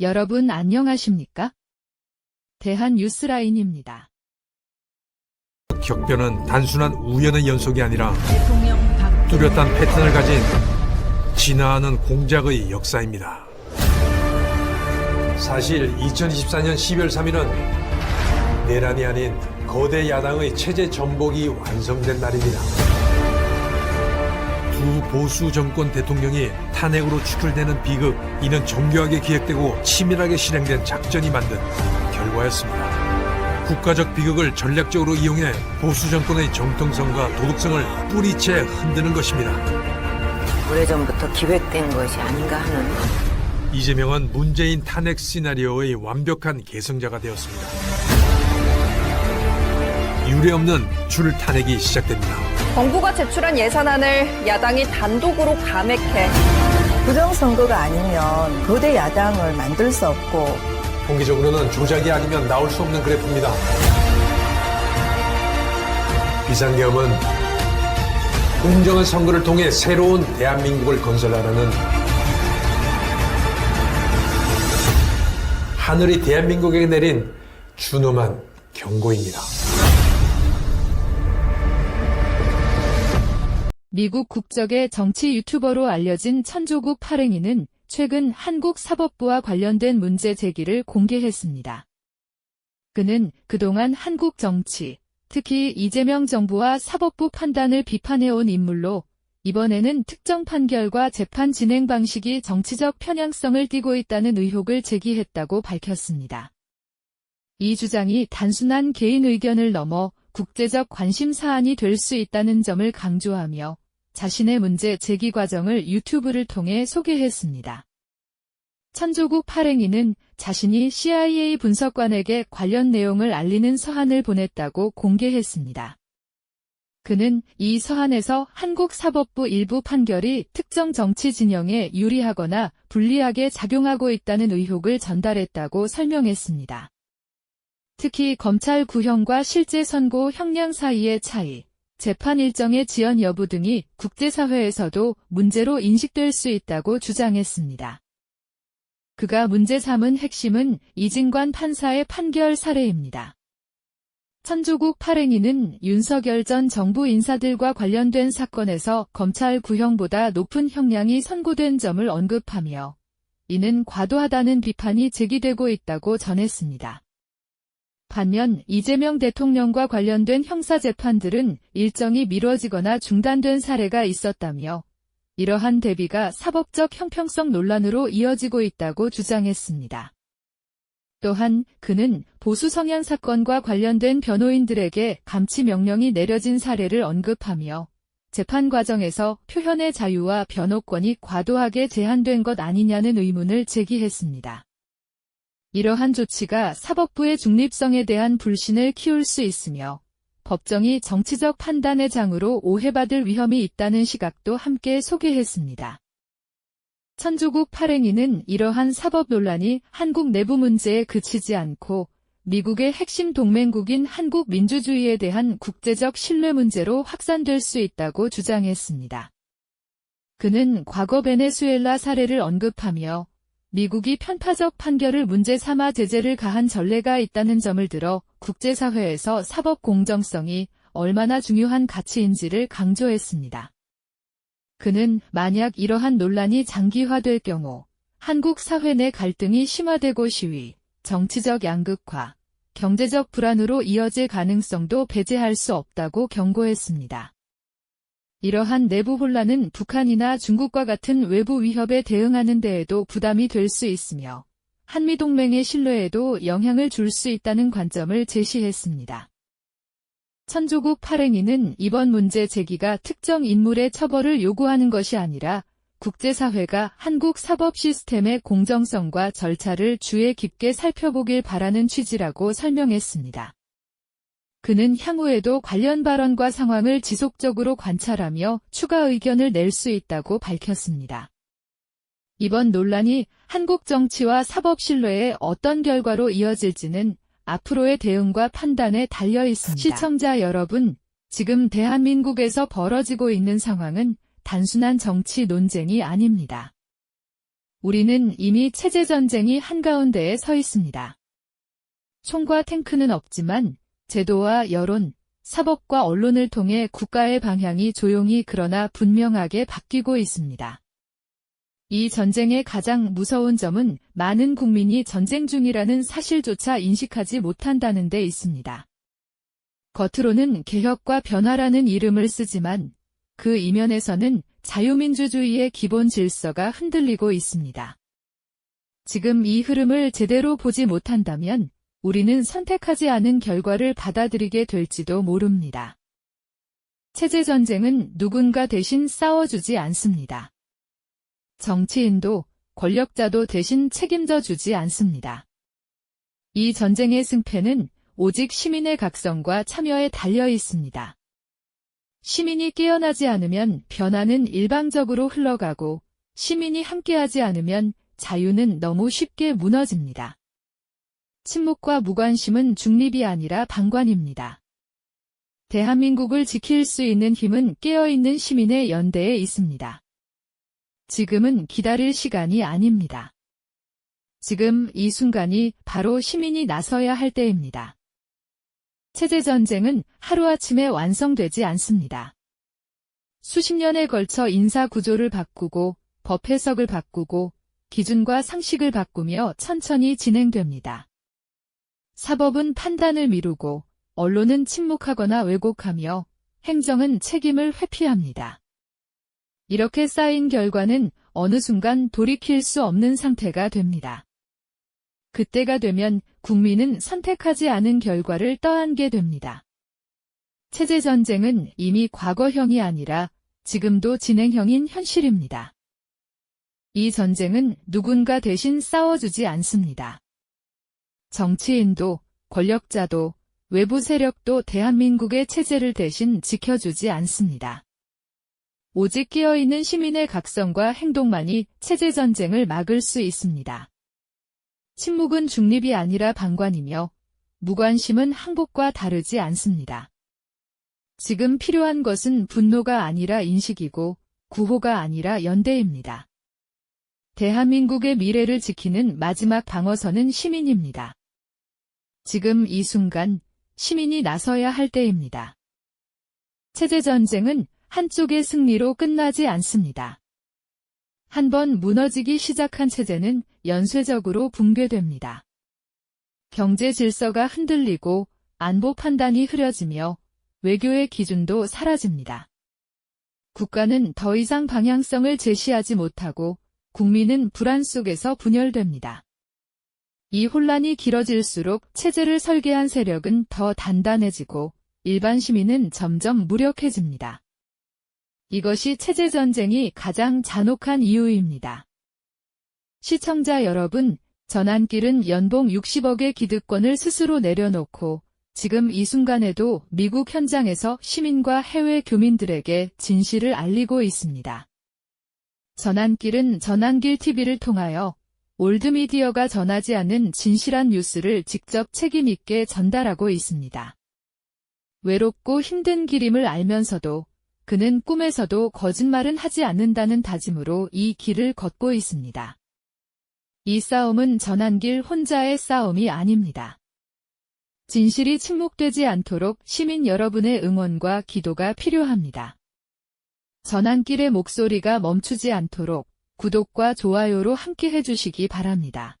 여러분 안녕하십니까? 대한 뉴스라인입니다. 격변은 단순한 우연의 연속이 아니라 뚜렷한 패턴을 가진 진화하는 공작의 역사입니다. 사실 2024년 12월 3일은 내란이 아닌 거대 야당의 체제 전복이 완성된 날입니다. 두 보수 정권 대통령이 탄핵으로 추출되는 비극, 이는 정교하게 기획되고 치밀하게 실행된 작전이 만든 결과였습니다. 국가적 비극을 전략적으로 이용해 보수 정권의 정통성과 도덕성을 뿌리채 흔드는 것입니다. 오래전부터 기획된 것이 아닌가 하는 이재명은 문재인 탄핵 시나리오의 완벽한 개성자가 되었습니다. 유례없는 줄 탄핵이 시작됩니다. 정부가 제출한 예산안을 야당이 단독으로 감액해 부정선거가 아니면 거대 야당을 만들 수 없고 통계적으로는 조작이 아니면 나올 수 없는 그래프입니다. 비상계엄은 공정한 선거를 통해 새로운 대한민국을 건설하라는 하늘이 대한민국에게 내린 준엄한 경고입니다. 미국 국적의 정치 유튜버로 알려진 천조국 파랭이는 최근 한국 사법부와 관련된 문제 제기를 공개했습니다. 그는 그동안 한국 정치, 특히 이재명 정부와 사법부 판단을 비판해온 인물로 이번에는 특정 판결과 재판 진행 방식이 정치적 편향성을 띠고 있다는 의혹을 제기했다고 밝혔습니다. 이 주장이 단순한 개인 의견을 넘어 국제적 관심 사안이 될 수 있다는 점을 강조하며 자신의 문제 제기 과정을 유튜브를 통해 소개했습니다. 천조국 파랭이는 자신이 CIA 분석관에게 관련 내용을 알리는 서한을 보냈다고 공개했습니다. 그는 이 서한에서 한국 사법부 일부 판결이 특정 정치 진영에 유리하거나 불리하게 작용하고 있다는 의혹을 전달했다고 설명했습니다. 특히 검찰 구형과 실제 선고 형량 사이의 차이, 재판 일정의 지연 여부 등이 국제사회에서도 문제로 인식될 수 있다고 주장했습니다. 그가 문제 삼은 핵심은 이진관 판사의 판결 사례입니다. 천조국 파랭이는 윤석열 전 정부 인사들과 관련된 사건에서 검찰 구형보다 높은 형량이 선고된 점을 언급하며 이는 과도하다는 비판이 제기되고 있다고 전했습니다. 반면 이재명 대통령과 관련된 형사재판들은 일정이 미뤄지거나 중단된 사례가 있었다며 이러한 대비가 사법적 형평성 논란으로 이어지고 있다고 주장했습니다. 또한 그는 보수 성향 사건과 관련된 변호인들에게 감치 명령이 내려진 사례를 언급하며 재판 과정에서 표현의 자유와 변호권이 과도하게 제한된 것 아니냐는 의문을 제기했습니다. 이러한 조치가 사법부의 중립성에 대한 불신을 키울 수 있으며 법정이 정치적 판단의 장으로 오해받을 위험이 있다는 시각도 함께 소개했습니다. 천조국 파랭이는 이러한 사법 논란이 한국 내부 문제에 그치지 않고 미국의 핵심 동맹국인 한국 민주주의에 대한 국제적 신뢰 문제로 확산될 수 있다고 주장했습니다. 그는 과거 베네수엘라 사례를 언급하며 미국이 편파적 판결을 문제 삼아 제재를 가한 전례가 있다는 점을 들어 국제사회에서 사법 공정성이 얼마나 중요한 가치인지를 강조했습니다. 그는 만약 이러한 논란이 장기화될 경우 한국 사회 내 갈등이 심화되고 시위, 정치적 양극화, 경제적 불안으로 이어질 가능성도 배제할 수 없다고 경고했습니다. 이러한 내부 혼란은 북한이나 중국과 같은 외부 위협에 대응하는 데에도 부담이 될 수 있으며 한미동맹의 신뢰에도 영향을 줄 수 있다는 관점을 제시했습니다. 천조국 파랭이는 이번 문제 제기가 특정 인물의 처벌을 요구하는 것이 아니라 국제사회가 한국 사법 시스템의 공정성과 절차를 주의 깊게 살펴보길 바라는 취지라고 설명했습니다. 그는 향후에도 관련 발언과 상황을 지속적으로 관찰하며 추가 의견을 낼 수 있다고 밝혔습니다. 이번 논란이 한국 정치와 사법 신뢰에 어떤 결과로 이어질지는 앞으로의 대응과 판단에 달려 있습니다. 시청자 여러분, 지금 대한민국에서 벌어지고 있는 상황은 단순한 정치 논쟁이 아닙니다. 우리는 이미 체제 전쟁이 한가운데에 서 있습니다. 총과 탱크는 없지만 제도와 여론, 사법과 언론을 통해 국가의 방향이 조용히 그러나 분명하게 바뀌고 있습니다. 이 전쟁의 가장 무서운 점은 많은 국민이 전쟁 중이라는 사실조차 인식하지 못한다는 데 있습니다. 겉으로는 개혁과 변화라는 이름을 쓰지만 그 이면에서는 자유민주주의의 기본 질서가 흔들리고 있습니다. 지금 이 흐름을 제대로 보지 못한다면 우리는 선택하지 않은 결과를 받아들이게 될지도 모릅니다. 체제 전쟁은 누군가 대신 싸워주지 않습니다. 정치인도 권력자도 대신 책임져 주지 않습니다. 이 전쟁의 승패는 오직 시민의 각성과 참여에 달려 있습니다. 시민이 깨어나지 않으면 변화는 일방적으로 흘러가고 시민이 함께하지 않으면 자유는 너무 쉽게 무너집니다. 침묵과 무관심은 중립이 아니라 방관입니다. 대한민국을 지킬 수 있는 힘은 깨어있는 시민의 연대에 있습니다. 지금은 기다릴 시간이 아닙니다. 지금 이 순간이 바로 시민이 나서야 할 때입니다. 체제 전쟁은 하루아침에 완성되지 않습니다. 수십 년에 걸쳐 인사 구조를 바꾸고 법 해석을 바꾸고 기준과 상식을 바꾸며 천천히 진행됩니다. 사법은 판단을 미루고 언론은 침묵하거나 왜곡하며 행정은 책임을 회피합니다. 이렇게 쌓인 결과는 어느 순간 돌이킬 수 없는 상태가 됩니다. 그때가 되면 국민은 선택하지 않은 결과를 떠안게 됩니다. 체제 전쟁은 이미 과거형이 아니라 지금도 진행형인 현실입니다. 이 전쟁은 누군가 대신 싸워주지 않습니다. 정치인도 권력자도 외부 세력도 대한민국의 체제를 대신 지켜주지 않습니다. 오직 깨어있는 시민의 각성과 행동만이 체제 전쟁을 막을 수 있습니다. 침묵은 중립이 아니라 방관이며 무관심은 항복과 다르지 않습니다. 지금 필요한 것은 분노가 아니라 인식이고 구호가 아니라 연대입니다. 대한민국의 미래를 지키는 마지막 방어선은 시민입니다. 지금 이 순간 시민이 나서야 할 때입니다. 체제 전쟁은 한쪽의 승리로 끝나지 않습니다. 한번 무너지기 시작한 체제는 연쇄적으로 붕괴됩니다. 경제 질서가 흔들리고 안보 판단이 흐려지며 외교의 기준도 사라집니다. 국가는 더 이상 방향성을 제시하지 못하고 국민은 불안 속에서 분열됩니다. 이 혼란이 길어질수록 체제를 설계한 세력은 더 단단해지고 일반 시민은 점점 무력해집니다. 이것이 체제 전쟁이 가장 잔혹한 이유입니다. 시청자 여러분, 전환길은 연봉 60억의 기득권을 스스로 내려놓고 지금 이 순간에도 미국 현장에서 시민과 해외 교민들에게 진실을 알리고 있습니다. 전환길은 전환길 TV를 통하여 올드미디어가 전하지 않는 진실한 뉴스를 직접 책임있게 전달하고 있습니다. 외롭고 힘든 길임을 알면서도 그는 꿈에서도 거짓말은 하지 않는다는 다짐으로 이 길을 걷고 있습니다. 이 싸움은 전한길 혼자의 싸움이 아닙니다. 진실이 침묵되지 않도록 시민 여러분의 응원과 기도가 필요합니다. 전한길의 목소리가 멈추지 않도록 구독과 좋아요로 함께 해주시기 바랍니다.